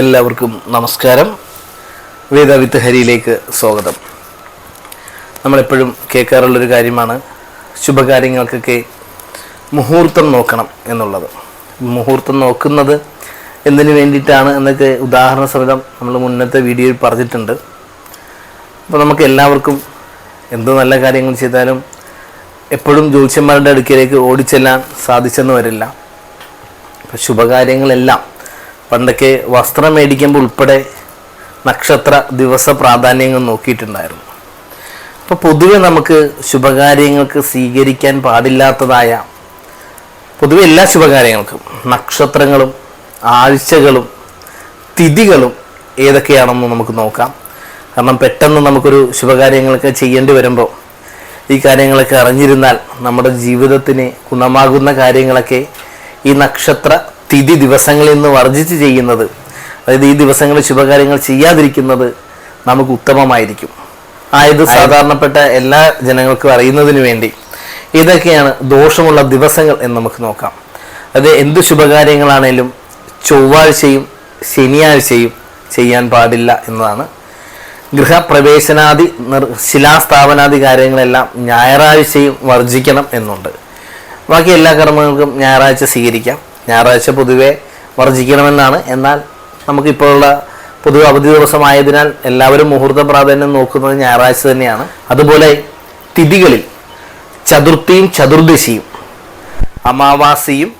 എല്ലാവർക്കും നമസ്കാരം. വേദ വിത്ത് ഹരിയിലേക്ക് സ്വാഗതം. നമ്മളെപ്പോഴും കേൾക്കാറുള്ളൊരു കാര്യമാണ് ശുഭകാര്യങ്ങൾക്കൊക്കെ മുഹൂർത്തം നോക്കണം എന്നുള്ളത്. മുഹൂർത്തം നോക്കുന്നത് എന്തിനു വേണ്ടിയിട്ടാണ് എന്നൊക്കെ ഉദാഹരണ സഹിതം നമ്മൾ മുന്നത്തെ വീഡിയോയിൽ പറഞ്ഞിട്ടുണ്ട്. അപ്പോൾ നമുക്ക് എല്ലാവർക്കും എന്ത് നല്ല കാര്യങ്ങൾ ചെയ്താലും എപ്പോഴും ജ്യോതിഷന്മാരുടെ അടുക്കിലേക്ക് ഓടിച്ചെല്ലാൻ സാധിച്ചെന്ന് വരില്ല. അപ്പോൾ ശുഭകാര്യങ്ങളെല്ലാം പണ്ടൊക്കെ വസ്ത്രം മേടിക്കുമ്പോൾ ഉൾപ്പെടെ നക്ഷത്ര ദിവസ പ്രാധാന്യങ്ങൾ നോക്കിയിട്ടുണ്ടായിരുന്നു. അപ്പോൾ പൊതുവെ നമുക്ക് ശുഭകാര്യങ്ങൾക്ക് സ്വീകരിക്കാൻ പാടില്ലാത്തതായ പൊതുവെ എല്ലാ ശുഭകാര്യങ്ങൾക്കും നക്ഷത്രങ്ങളും ആഴ്ചകളും തിഥികളും ഏതൊക്കെയാണെന്ന് നമുക്ക് നോക്കാം. കാരണം പെട്ടെന്ന് നമുക്കൊരു ശുഭകാര്യങ്ങളൊക്കെ ചെയ്യേണ്ടി വരുമ്പോൾ ഈ കാര്യങ്ങളൊക്കെ അറിഞ്ഞിരുന്നാൽ നമ്മുടെ ജീവിതത്തിന് ഗുണമാകുന്ന കാര്യങ്ങളൊക്കെ ഈ നക്ഷത്ര തിഥി ദിവസങ്ങളിൽ നിന്ന് വർജിച്ച് ചെയ്യുന്നത്. അതായത് ഈ ദിവസങ്ങളിൽ ശുഭകാര്യങ്ങൾ ചെയ്യാതിരിക്കുന്നത് നമുക്ക് ഉത്തമമായിരിക്കും. ആയത് സാധാരണപ്പെട്ട എല്ലാ ജനങ്ങൾക്കും അറിയുന്നതിന് വേണ്ടി ഇതൊക്കെയാണ് ദോഷമുള്ള ദിവസങ്ങൾ എന്ന് നമുക്ക് നോക്കാം. അത് എന്ത് ശുഭകാര്യങ്ങളാണേലും ചൊവ്വാഴ്ചയും ശനിയാഴ്ചയും ചെയ്യാൻ പാടില്ല എന്നതാണ്. ഗൃഹപ്രവേശനാദി നിർ ശിലാസ്ഥാപനാദി കാര്യങ്ങളെല്ലാം ഞായറാഴ്ചയും വർജിക്കണം എന്നുണ്ട്. ബാക്കി എല്ലാ കർമ്മങ്ങൾക്കും ഞായറാഴ്ച സ്വീകരിക്കാം. ഞായറാഴ്ച പൊതുവെ വർജിക്കണമെന്നാണ്. എന്നാൽ നമുക്കിപ്പോഴുള്ള പൊതുവെ അവധി ദിവസമായതിനാൽ എല്ലാവരും മുഹൂർത്ത പ്രാധാന്യം നോക്കുന്നത് ഞായറാഴ്ച തന്നെയാണ്. അതുപോലെ തിഥികളിൽ ചതുർത്ഥിയും ചതുർദശിയും അമാവാസിയും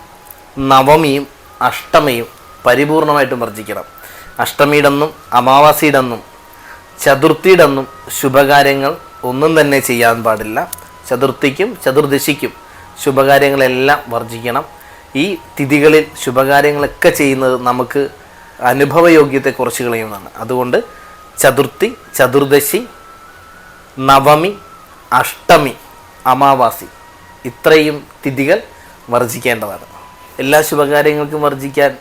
നവമിയും അഷ്ടമിയും പരിപൂർണമായിട്ടും വർജിക്കണം. അഷ്ടമിയുടെന്നും അമാവാസിയുടെന്നും അമാവാസിയുടെ അന്നും ചതുർത്ഥിയുടെ അന്നും ശുഭകാര്യങ്ങൾ ഒന്നും തന്നെ ചെയ്യാൻ പാടില്ല. ചതുർത്ഥിക്കും ചതുർദശിക്കും ശുഭകാര്യങ്ങളെല്ലാം വർജിക്കണം. ഈ തിഥികളിൽ ശുഭകാര്യങ്ങളൊക്കെ ചെയ്യുന്നത് നമുക്ക് അനുഭവയോഗ്യത്തെ കുറച്ച് കളയുന്നതാണ്. അതുകൊണ്ട് ചതുർത്ഥി ചതുർദശി നവമി അഷ്ടമി അമാവാസി ഇത്രയും തിഥികൾ വർജിക്കേണ്ടതാണ്. എല്ലാ ശുഭകാര്യങ്ങൾക്കും വർജിക്കാൻ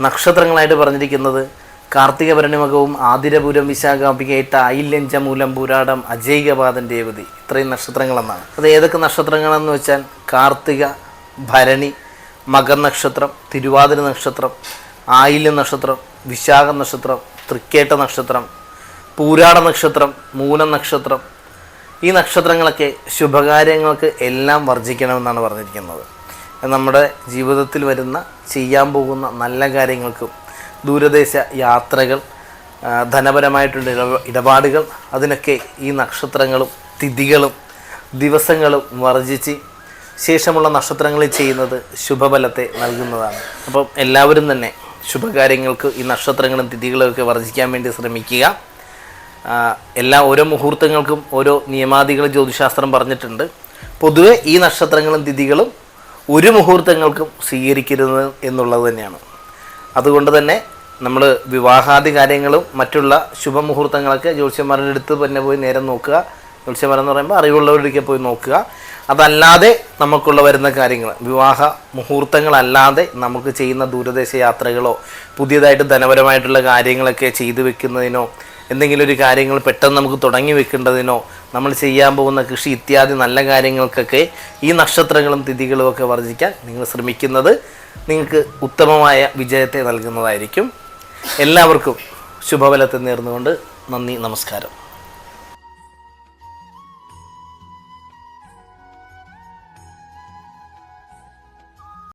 നക്ഷത്രങ്ങളായിട്ട് പറഞ്ഞിരിക്കുന്നത് കാർത്തിക ഭരണിമകവും ആതിരപുരം വിശാഖാപികേട്ട ഐല്യഞ്ച മൂലം പുരാടം അജൈകപാദൻ ദേവതി ഇത്രയും നക്ഷത്രങ്ങളെന്നാണ്. അത് ഏതൊക്കെ നക്ഷത്രങ്ങളെന്ന് വെച്ചാൽ കാർത്തിക ഭരണി മകർ നക്ഷത്രം തിരുവാതിര നക്ഷത്രം ആയില്യ നക്ഷത്രം വിശാഖ നക്ഷത്രം തൃക്കേട്ട നക്ഷത്രം പൂരാട നക്ഷത്രം മൂലം നക്ഷത്രം. ഈ നക്ഷത്രങ്ങളൊക്കെ ശുഭകാര്യങ്ങൾക്ക് എല്ലാം വർജിക്കണമെന്നാണ് പറഞ്ഞിരിക്കുന്നത്. നമ്മുടെ ജീവിതത്തിൽ വരുന്ന ചെയ്യാൻ പോകുന്ന നല്ല കാര്യങ്ങൾക്കും ദൂരദേശ യാത്രകൾ ധനപരമായിട്ടുള്ള ഇടപ- ഇടപാടുകൾ അതിനൊക്കെ ഈ നക്ഷത്രങ്ങളും തിഥികളും ദിവസങ്ങളും വർജിച്ച് ശേഷമുള്ള നക്ഷത്രങ്ങളിൽ ചെയ്യുന്നത് ശുഭഫലത്തെ നൽകുന്നതാണ്. അപ്പം എല്ലാവരും തന്നെ ശുഭകാര്യങ്ങൾക്ക് ഈ നക്ഷത്രങ്ങളും തിഥികളും ഒക്കെ വർജിക്കാൻ വേണ്ടി ശ്രമിക്കുക. എല്ലാ ഓരോ മുഹൂർത്തങ്ങൾക്കും ഓരോ നിയമാദികൾ ജ്യോതിശാസ്ത്രം പറഞ്ഞിട്ടുണ്ട്. പൊതുവെ ഈ നക്ഷത്രങ്ങളും തിഥികളും ഒരു മുഹൂർത്തങ്ങൾക്കും സ്വീകരിക്കരുത് എന്നുള്ളത് തന്നെയാണ്. അതുകൊണ്ട് തന്നെ നമ്മൾ വിവാഹാദി കാര്യങ്ങളും മറ്റുള്ള ശുഭമുഹൂർത്തങ്ങളൊക്കെ ജ്യോതിഷന്മാരുടെ അടുത്ത് തന്നെ പോയി നേരം നോക്കുക. ജ്യോത്സ്യന്മാരെന്ന് പറയുമ്പോൾ അറിവുള്ളവരുടെ പോയി നോക്കുക. അതല്ലാതെ നമുക്കുള്ള വരുന്ന കാര്യങ്ങൾ വിവാഹ മുഹൂർത്തങ്ങളല്ലാതെ നമുക്ക് ചെയ്യുന്ന ദൂരദേശ യാത്രകളോ പുതിയതായിട്ട് ധനപരമായിട്ടുള്ള കാര്യങ്ങളൊക്കെ ചെയ്തു വെക്കുന്നതിനോ എന്തെങ്കിലും ഒരു കാര്യങ്ങൾ പെട്ടെന്ന് നമുക്ക് തുടങ്ങി വെക്കേണ്ടതിനോ നമ്മൾ ചെയ്യാൻ പോകുന്ന കൃഷി ഇത്യാദി നല്ല കാര്യങ്ങൾക്കൊക്കെ ഈ നക്ഷത്രങ്ങളും തിഥികളും ഒക്കെ വർജിക്കാൻ നിങ്ങൾ ശ്രമിക്കുന്നത് നിങ്ങൾക്ക് ഉത്തമമായ വിജയത്തെ നൽകുന്നതായിരിക്കും. എല്ലാവർക്കും ശുഭബലത്തെ നേർന്നുകൊണ്ട് നന്ദി നമസ്കാരം.